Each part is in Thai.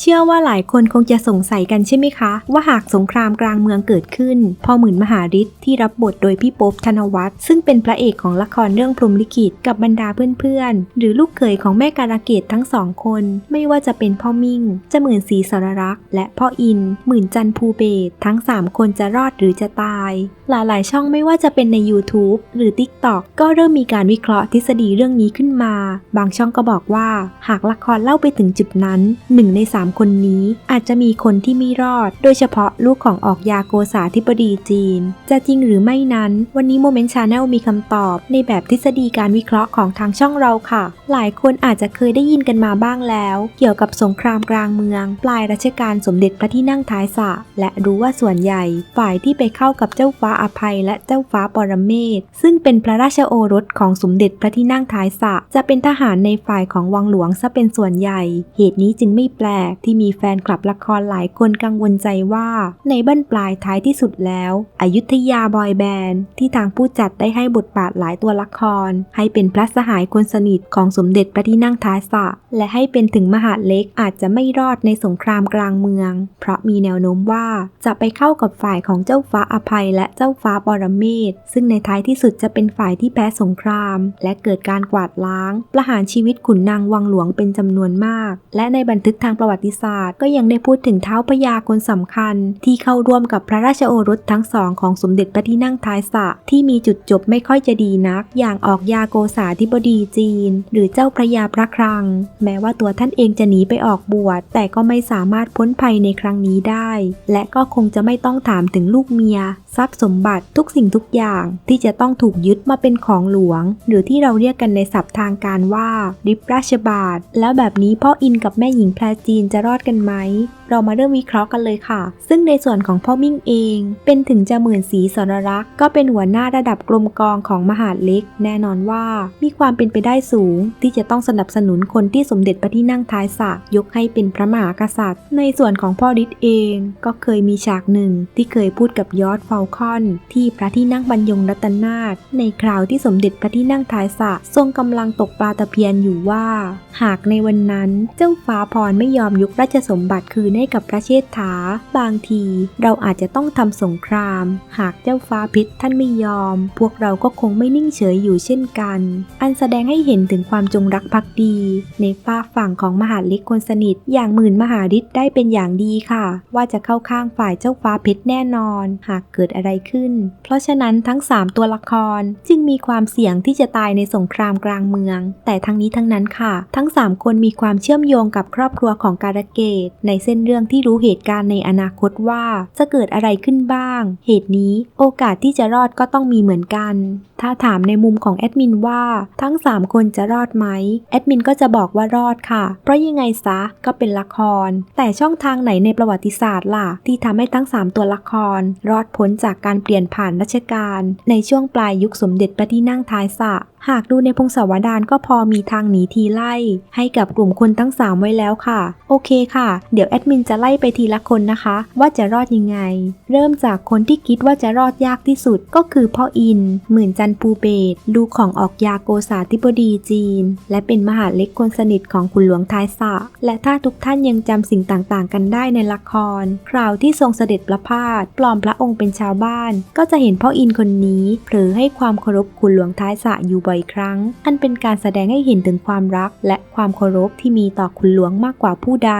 เชื่อว่าหลายคนคงจะสงสัยกันใช่ไหมคะ ว่าหากสงครามกลางเมืองเกิดขึ้น พ่อหมื่นมหาฤทธิ์ที่รับบทโดยพี่ป๊บธนวัฒน์ซึ่งเป็นพระเอกของละครเรื่องพรหมลิขิตกับบรรดาเพื่อนๆ หรือลูกเขยของแม่การะเกดทั้งสองคน ไม่ว่าจะเป็นพ่อมิ่งเจะหมื่นศรีสรรักษ์และพ่ออิน หมื่นจันทร์ภูเบศทั้ง 3 คนจะรอดหรือจะตาย หลายๆ ช่องไม่ว่าจะเป็นใน YouTube หรือ TikTok ก็เริ่มมีการวิเคราะห์ทฤษฎีเรื่องนี้ขึ้นมา บางช่องก็บอกว่า หากละครเล่าไปถึงจุดนั้นหนึ่งใน3คนนี้อาจจะมีคนที่ไม่รอด โดยเฉพาะลูกของออกยาโกษาธิบดีจีน จะจริงหรือไม่นั้น วันนี้โมเมนต์ชาแนลมีคำตอบ ในแบบทฤษฎีการวิเคราะห์ของทางช่องเราค่ะ หลายคนอาจจะเคยได้ยินกันมาบ้างแล้ว เกี่ยวกับสงครามกลางเมือง ปลายรัชกาลสมเด็จพระที่นั่งท้ายสระและรู้ว่าส่วนใหญ่ ฝ่ายที่ไปเข้ากับเจ้าฟ้าอภัย และเจ้าฟ้าปรเมศซึ่งเป็นพระราชโอรสของสมเด็จพระที่นั่งท้ายสระจะเป็นทหารในฝ่ายของวังหลวงซะเป็นส่วนใหญ่ เหตุนี้จึงไม่แปลกที่มีแฟนคลับละครหลายคนกังวลใจว่าในบั้นปลายท้ายที่สุดแล้วอยุธยาบอยแบนด์ที่ทางผู้จัดได้ให้บทบาทหลายตัวละคร ให้เป็นพระสหายคนสนิทของสมเด็จพระที่นั่งท้ายสะและให้เป็นถึงมหาดเล็กอาจจะไม่รอดในสงครามกลางเมือง เพราะมีแนวโน้มว่าจะไปเข้ากับฝ่ายของเจ้าฟ้าอภัยและเจ้าฟ้าปรเมศซึ่งในท้ายที่สุดจะเป็นฝ่ายที่แพ้สงคราม และเกิดการกวาดล้าง ประหารชีวิตขุนนางวังหลวงเป็นจำนวนมาก และในบันทึกทางประวัติศาสตร์ก็ยังได้พูดถึงเท้าพญาคนสำคัญ ที่เข้าร่วมกับพระราชโอรสทั้งสองของสมเด็จพระที่นั่งท้ายสะที่มีจุดจบไม่ค่อยจะดีนัก อย่างออกยาโกษาธิบดีจีน หรือเจ้าพระยาพระครัง แม้ว่าตัวท่านเองจะหนีไปออกบวชแต่ก็ไม่สามารถพ้นภัยในครั้งนี้ได้ และก็คงจะไม่ต้องถามถึงลูกเมีย ทรัพย์สมบัติทุกสิ่งทุกอย่างที่จะต้องถูกยึดมาเป็นของหลวง หรือที่เราเรียกกันในศัพท์ทางการว่าริบราชบาทแล้วแบบนี้พ่ออินกับแม่หญิงแพรจีนจะรอดกันไหม เรามาเริ่มวิเคราะห์กันเลยค่ะ ซึ่งในส่วนของพ่อมิ่งเอง เป็นถึงจะหมื่นสีสรรักษ์ก็เป็นหัวหน้าระดับกรมกองของมหาดเล็ก แน่นอนว่ามีความเป็นไปได้สูง ที่จะต้องสนับสนุนคนที่สมเด็จพระที่นั่งท้ายสระยกให้เป็นพระมหากษัตริย์ ในส่วนของพ่อฤทธิ์เองก็เคยมีฉากหนึ่งที่เคยพูดกับยอดเฟลคอน ที่พระที่นั่งบรรยงรัตนาถในคราวที่สมเด็จพระที่นั่งท้ายสระทรงกำลังตกปลาตะเพียนอยู่ว่า หากในวันนั้นเจ้าฟ้าพรไม่ยอมยกราชสมบัติคืนให้กับพระเชษฐา บางทีเราอาจจะต้องทำสงคราม หากเจ้าฟ้าพิษท่านไม่ยอม พวกเราก็คงไม่นิ่งเฉยอยู่เช่นกัน อันแสดงให้เห็นถึงความจงรักภักดี ในฝ้าฝั่งของมหาเล็กคนสนิท อย่างหมื่นมหาฤทธิ์ได้เป็นอย่างดีค่ะ ว่าจะเข้าข้างฝ่ายเจ้าฟ้าพชรแน่นอน หากเกิดอะไรขึ้น เพราะฉะนั้นทั้ง 3 ตัวละครจึงมีความเสี่ยงที่จะตายในสงครามกลางเมือง แต่ทั้งนี้ทั้งนั้นค่ะ ทั้ง 3 คนมีความเชื่อมโยงกับครอบครัวของการเกดในเส้นเรื่องที่รู้เหตุการณ์ในอนาคตว่าจะเกิดอะไรขึ้นบ้าง เหตุนี้โอกาสที่จะรอดก็ต้องมีเหมือนกัน ถ้าถามในมุมของแอดมินว่าทั้ง 3 คนจะรอดไหมแอดมินก็จะบอกว่ารอดค่ะ เพราะยังไงซะก็เป็นละคร แต่ช่องทางไหนในประวัติศาสตร์ล่ะ ที่ทำให้ทั้ง 3 ตัวละคร รอดพ้นจากการเปลี่ยนผ่านรัชกาลในช่วงปลายยุคสมเด็จพระที่นั่งท้ายสระหากดูในพงศาวดารก็พอมีทางหนีทีไล่ ให้กับกลุ่มคนทั้ง 3 ไว้แล้วค่ะ โอเคค่ะ เดี๋ยวแอดมินจะไล่ไปทีละคนนะคะ ว่าจะรอดยังไง เริ่มจากคนที่คิดว่าจะรอดยากที่สุดก็คือพ่ออิน หมื่นจันปูเบศลูกของออกยาโกษาธิบดีจีน และเป็นมหาเล็กคนสนิทของคุณหลวงท้ายสระและถ้าทุกท่านยังจำสิ่งต่างๆ กันได้ในละคร คราวที่ทรงเสด็จประพาสปลอมพระองค์เป็นชาวบ้าน ก็จะเห็นพ่ออินคนนี้เผลอให้ความเคารพคุณหลวงท้ายสระอยู่บ่อยครั้ง อันเป็นการแสดงให้เห็นถึงความรัก และความเคารพที่มีต่อคุณหลวงมากกว่าผู้ใด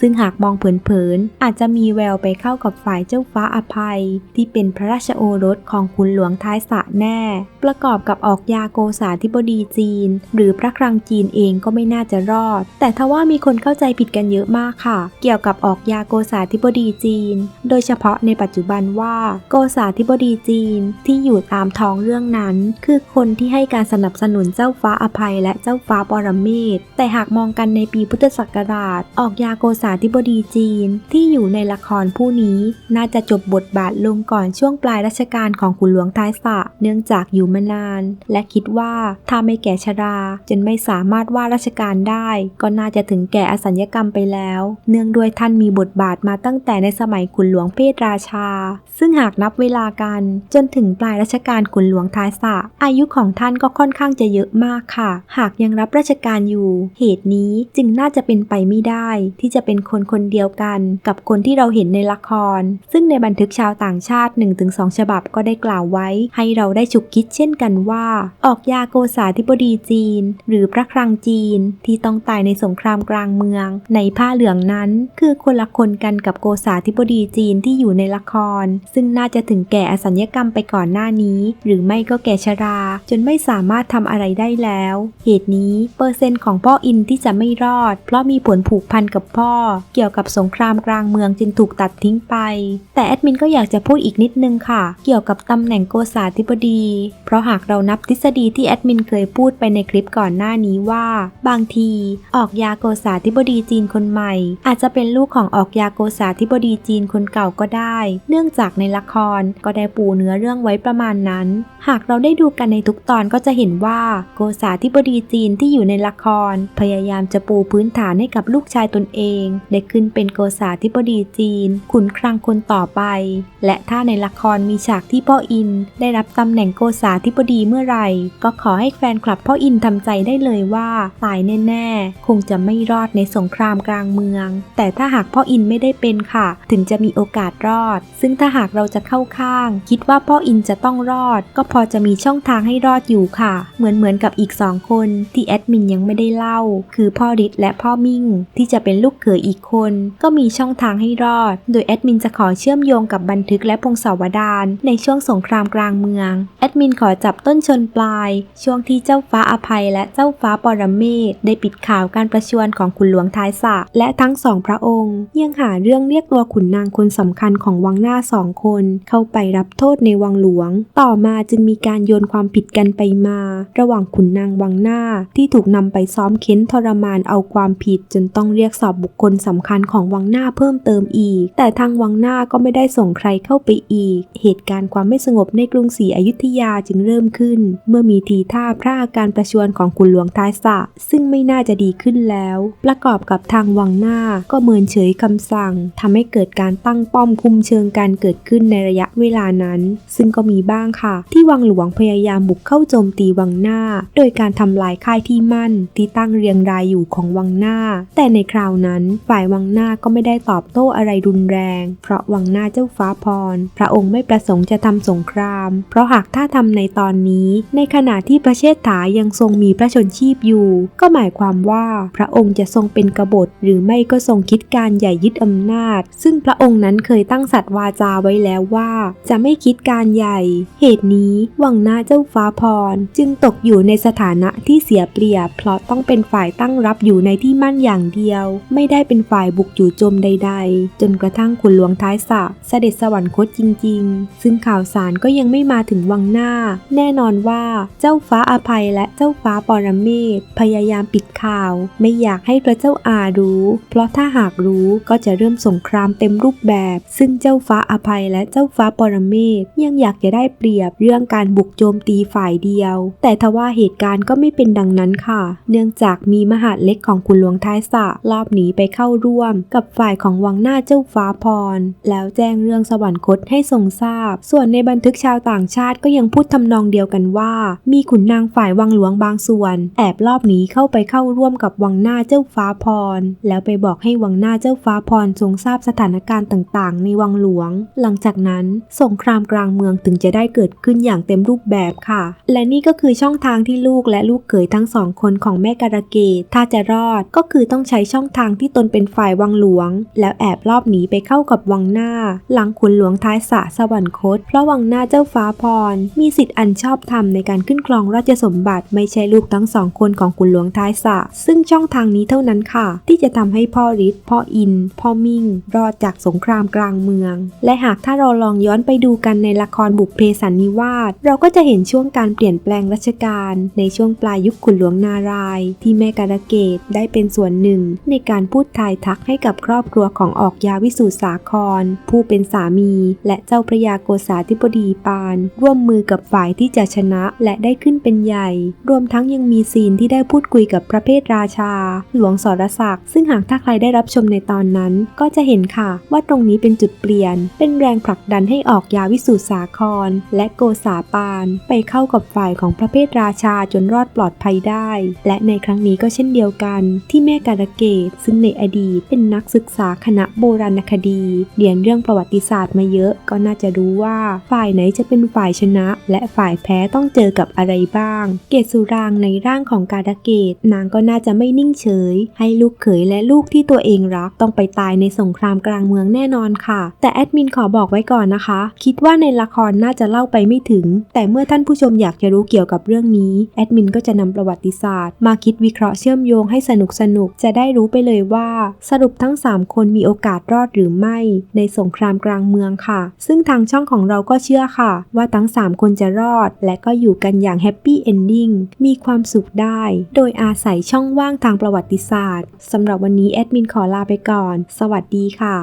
ซึ่งหากมองเผินๆอาจจะมีแววไปเข้ากับฝ่ายเจ้าฟ้าอภัย ที่เป็นพระราชโอรสของคุณหลวงท้ายสะแน่ ประกอบกับออกยาโกษาธิบดีจีน หรือพระครังจีนเองก็ไม่น่าจะรอด แต่ทว่ามีคนเข้าใจผิดกันเยอะมากค่ะ เกี่ยวกับออกยาโกษาธิบดีจีน โดยเฉพาะในปัจจุบันว่า โกษาธิบดีจีนที่อยู่ตามท้องเรื่องนั้น คือคนที่ให้การสนับสนุนเจ้าฟ้าอภัยและเจ้าฟ้าปรเมศแต่หากมองกันในปีพุทธศักราช ออกยาโกษาธิบดีจีน ที่อยู่ในละครผู้นี้ น่าจะจบบทบาทลงก่อนช่วงปลายรัชกาลของขุนหลวงท้ายสะเนื่องจากอยู่มานาน และคิดว่าถ้าไม่แก่ชรา จนไม่สามารถว่าราชการได้ ก็น่าจะถึงแก่อสัญญกรรมไปแล้ว เนื่องด้วยท่านมีบทบาทมาตั้งแต่ในสมัยขุนหลวงเพศราชา ซึ่งหากนับเวลากัน จนถึงปลายรัชกาลขุนหลวงท้ายสะอายุของท่านก็ค่อนข้างจะเยอะมากค่ะ หากยังรับราชการอยู่ เหตุนี้จึงน่าจะเป็นไปไม่ได้ ที่จะเป็นคนคนเดียวกันกับคนที่เราเห็นในละคร ซึ่งในบันทึกชาวต่างชาติ 1-2 ฉบับก็ได้กล่าวไว้ ให้เราได้ฉุกคิดเช่นกันว่า ออกยาโกษาธิบดีจีน หรือพระครังจีน ที่ต้องตายในสงครามกลางเมือง ในผ้าเหลืองนั้น คือคนละคนกันกับโกษาธิบดีจีนที่อยู่ในละคร ซึ่งน่าจะถึงแก่อสัญญกรรมไปก่อนหน้านี้ หรือไม่ก็แก่ชรา จนไม่สามารถทำอะไรได้แล้ว เหตุนี้เปอร์เซ็นต์ของพ่ออินที่จะไม่รอด เพราะมีผลผูกพันกับพ่อ เกี่ยวกับสงครามกลางเมืองจึงถูกตัดทิ้งไป แต่แอดมินก็อยากจะพูดอีกนิดนึงค่ะ เกี่ยวกับตำแหน่งโกษาธิบดี เพราะหากเรานับทฤษฎีที่แอดมินเคยพูดไปในคลิปก่อนหน้านี้ว่า บางที ออกยาโกษาธิบดีจีนคนใหม่ อาจจะเป็นลูกของออกยาโกษาธิบดีจีนคนเก่าก็ได้ เนื่องจากในละครก็ได้ปูเนื้อเรื่องไว้ประมาณนั้น หากเราได้ดูกันในทุกตอนก็จะเห็นว่าโกษาธิบดีจีนที่อยู่ในละคร พยายามจะปูพื้นฐานให้กับลูกชายตนเอง ได้ขึ้นเป็นโกษาธิบดีจีน ขุนคลังคนต่อไป และถ้าในละครมีฉากที่พ่ออิน ได้รับตำแหน่งโกษาธิบดีเมื่อไหร่ ก็ขอให้แฟนคลับพ่ออินทำใจได้เลยว่าตายแน่ๆ คงจะไม่รอดในสงครามกลางเมือง แต่ถ้าหากพ่ออินไม่ได้เป็นค่ะ ถึงจะมีโอกาสรอด ซึ่งถ้าหากเราจะเข้าข้าง คิดว่าพ่ออินจะต้องรอด ก็พอจะมีช่องทางให้รอดอยู่ค่ะเหมือนเหมือนกับอีกสองคนที่แอดมินยังไม่ได้เล่า คือพ่อริดและพ่อมิ่ง ที่จะเป็นลูกเขยอีกคน ก็มีช่องทางให้รอด โดยแอดมินจะขอเชื่อมโยงกับบันทึกและพงศาวดารในช่วงสงครามกลางเมือง แอดมินขอจับต้นชนปลาย ช่วงที่เจ้าฟ้าอภัยและเจ้าฟ้าปรเมศได้ปิดข่าวการประชวรของขุนหลวงท้ายสะและทั้งสองพระองค์ ยังหาเรื่องเรียกตัวขุนนางคนสำคัญของวังหน้าสองคน เข้าไปรับโทษในวังหลวง ต่อมาจึงมีการโยนความผิดกันไปมาระหว่างขุนนางวังหน้าที่ถูกนำไปซ้อมเค้นทรมานเอาความผิด จนต้องเรียกสอบบุคคลสำคัญของวังหน้าเพิ่มเติมอีก แต่ทางวังหน้าก็ไม่ได้ส่งใครเข้าไปอีก เหตุการณ์ความไม่สงบในกรุงศรีอยุธยาจึงเริ่มขึ้น เมื่อมีทีท่าพระอาการประชวรของขุนหลวงท้ายสระซึ่งไม่น่าจะดีขึ้นแล้ว ประกอบกับทางวังหน้าก็เมินเฉยคำสั่งทำให้เกิดการตั้งป้อมคุมเชิงการเกิดขึ้นในระยะเวลานั้น ซึ่งก็มีบ้างค่ะ ที่วังหลวงพยายามบุกเข้าโจมตีวังหน้า โดยการทำลายค่ายที่มั่นที่ตั้งเรียงรายอยู่ของวังหน้า แต่ในคราวนั้นฝ่ายวังหน้าก็ไม่ได้ตอบโต้อะไรรุนแรง เพราะวังหน้าเจ้าฟ้าพร พระองค์ไม่ประสงค์จะทำสงคราม เพราะหากถ้าทำในตอนนี้ ในขณะที่ประเชษฐายังทรงมีพระชนชีพอยู่ ก็หมายความว่าพระองค์จะทรงเป็นกบฏ หรือไม่ก็ทรงคิดการใหญ่ยึดอำนาจ ซึ่งพระองค์นั้นเคยตั้งสัตว์วาจาไว้แล้วว่า จะไม่คิดการใหญ่ เหตุนี้วังหน้าเจ้าฟ้าพรจึงตกอยู่ในสถานะที่เสียเปรียบ เพราะต้องเป็นฝ่ายตั้งรับอยู่ในที่มั่นอย่างเดียว ไม่ได้เป็นฝ่ายบุกจู่โจมใด ๆ จนกระทั่งขุนหลวงท้ายสระเสด็จสวรรคตจริง ๆ ซึ่งข่าวสารก็ยังไม่มาถึงวังหน้า แน่นอนว่าเจ้าฟ้าอภัยและเจ้าฟ้าปรเมศพยายามปิดข่าว ไม่อยากให้พระเจ้าอารู้ เพราะถ้าหากรู้ก็จะเริ่มสงครามเต็มรูปแบบ ซึ่งเจ้าฟ้าอภัยและเจ้าฟ้าปรเมศยังอยากจะได้เปรียบเรื่องการบุกโจมตีฝ่ายเดียวแต่ทว่าเหตุการณ์ก็ไม่เป็นดังนั้นค่ะ เนื่องจากมีมหาดเล็กของขุนหลวงท้ายสะรอบหนีไปเข้าร่วม กับฝ่ายของวังหน้าเจ้าฟ้าพร แล้วแจ้งเรื่องสวรรคตให้ทรงทราบ ส่วนในบันทึกชาวต่างชาติก็ยังพูดทำนองเดียวกันว่า มีขุนนางฝ่ายวังหลวงบางส่วน แอบรอบหนีเข้าไปเข้าร่วมกับวังหน้าเจ้าฟ้าพร แล้วไปบอกให้วังหน้าเจ้าฟ้าพรทรงทราบสถานการณ์ต่างๆ ในวังหลวง หลังจากนั้นสงครามกลางเมืองถึงจะได้เกิดขึ้นอย่างเต็มรูปแบบค่ะ และนี่ก็็คือช่องทางที่ลูกและลูกเขยทั้งสองคนของแม่การะเกดถ้าจะรอดก็คือต้องใช้ช่องทางที่ตนเป็นฝ่ายวังหลวง แล้วแอบรอบหนีไปเข้ากับวังหน้า หลังขุนหลวงท้ายสะสวรรคต เพราะวังหน้าเจ้าฟ้าพร มีสิทธิ์อันชอบธรรมในการขึ้นครองราชสมบัติ ไม่ใช่ลูกทั้งสองคนของขุนหลวงท้ายสะ ซึ่งช่องทางนี้เท่านั้นค่ะ ที่จะทำให้พ่อฤทธิ์พ่ออิน พ่อมิ่ง รอดจากสงครามกลางเมือง และหากถ้าเราลองย้อนไปดูกันในละครบุพเพสันนิวาสเราก็จะเห็นช่วงการเปลี่ยนแปลงรัชกาลในช่วงปลายยุคขุนหลวงนารายที่แม่การะเกดได้เป็นส่วนหนึ่ง ในการพูดทายทักให้กับครอบครัวของออกยาวิสูตรสาคร ผู้เป็นสามี และเจ้าพระยาโกษาธิบดีปาน ร่วมมือกับฝ่ายที่จะชนะและได้ขึ้นเป็นใหญ่ รวมทั้งยังมีซีนที่ได้พูดคุยกับพระเพทราชา หลวงสรศักดิ์ซึ่งหากถ้าใครได้รับชมในตอนนั้น ก็จะเห็นค่ะว่าตรงนี้เป็นจุดเปลี่ยน เป็นแรงผลักดันให้ออกยาวิสูตรสาคร และโกษาปาน ไปเข้ากับฝ่ายของของพระเพทราชาจนรอดปลอดภัยได้ และในครั้งนี้ก็เช่นเดียวกันที่แม่การะเกดซึ่งในอดีตเป็นนักศึกษาคณะโบราณคดี เรียนเรื่องประวัติศาสตร์มาเยอะก็น่าจะรู้ว่าฝ่ายไหนจะเป็นฝ่ายชนะ และฝ่ายแพ้ต้องเจอกับอะไรบ้าง เกศสุรางในร่างของการะเกดนางก็น่าจะไม่นิ่งเฉย ให้ลูกเขยและลูกที่ตัวเองรักต้องไปตายในสงครามกลางเมืองแน่นอนค่ะ แต่แอดมินขอบอกไว้ก่อนนะคะ คิดว่าในละครน่าจะเล่าไปไม่ถึง แต่เมื่อท่านผู้ชมอยากจะรู้เกี่ยวกับเรื่องนี้ แอดมินก็จะนำประวัติศาสตร์ มาคิดวิเคราะห์เชื่อมโยงให้สนุกสนุกๆจะได้รู้ไปเลยว่า สรุปทั้ง 3 คนมีโอกาสรอดหรือไม่ ในสงครามกลางเมืองค่ะ ซึ่งทางช่องของเราก็เชื่อค่ะ ว่าทั้ง 3 คนจะรอด และก็อยู่กันอย่างแฮปปี้เอนดิ้งมีความสุขได้ โดยอาศัยช่องว่างทางประวัติศาสตร์สำหรับวันนี้แอดมินขอลาไปก่อน สวัสดีค่ะ